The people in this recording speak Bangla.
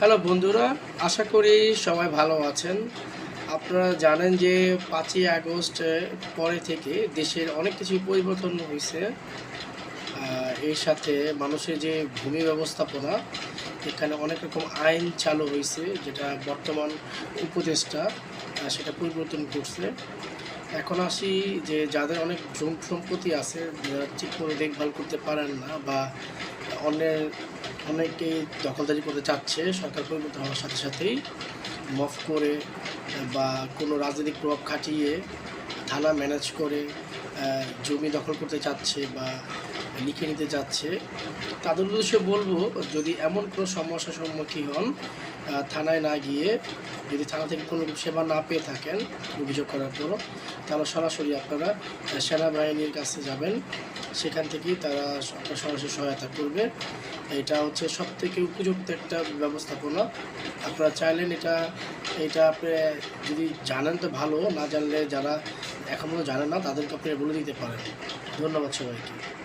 হ্যালো বন্ধুরা, আশা করি সবাই ভালো আছেন। আপনারা জানেন যে পাঁচই আগস্ট পরে থেকে দেশের অনেক কিছু পরিবর্তন হয়েছে। এর সাথে মানুষের যে ভূমি ব্যবস্থাপনা, এখানে অনেক রকম আইন চালু হয়েছে, যেটা বর্তমান উপদেষ্টা সেটা পরিবর্তন করছে। এখন আসি যে যাদের অনেক জম সম্পত্তি আছে, যারা ঠিক করে দেখভাল করতে পারেন না বা অন্যের অনেকেই দখলদারি করতে চাচ্ছে সরকার পরিবর্তন হওয়ার সাথে সাথেই, মফ করে বা কোনো রাজনৈতিক প্রভাব খাটিয়ে থানা ম্যানেজ করে জমি দখল করতে চাচ্ছে বা লিখে নিতে চাচ্ছে, তাদের উদ্দেশ্যে বলব যদি এমন কোনো সমস্যার সম্মুখীন হন থানায় না গিয়ে যদি থানা থেকে কোনো সেবা না পেয়ে থাকেন অভিযোগ করার পর তাহলে সরাসরি আপনারা সেনাবাহিনীর কাছে যাবেন। সেখান থেকেই তারা আপনার সরাসরি সহায়তা করবে। এটা হচ্ছে সব থেকে উপযুক্ত একটা ব্যবস্থাপনা। আপনারা চাইলেন এটা এটা আপনি যদি জানেন তো ভালো, না জানলে যারা এখনও জানে না তাদেরকে আপনি বলে দিতে পারেন। ধন্যবাদ সবাইকে।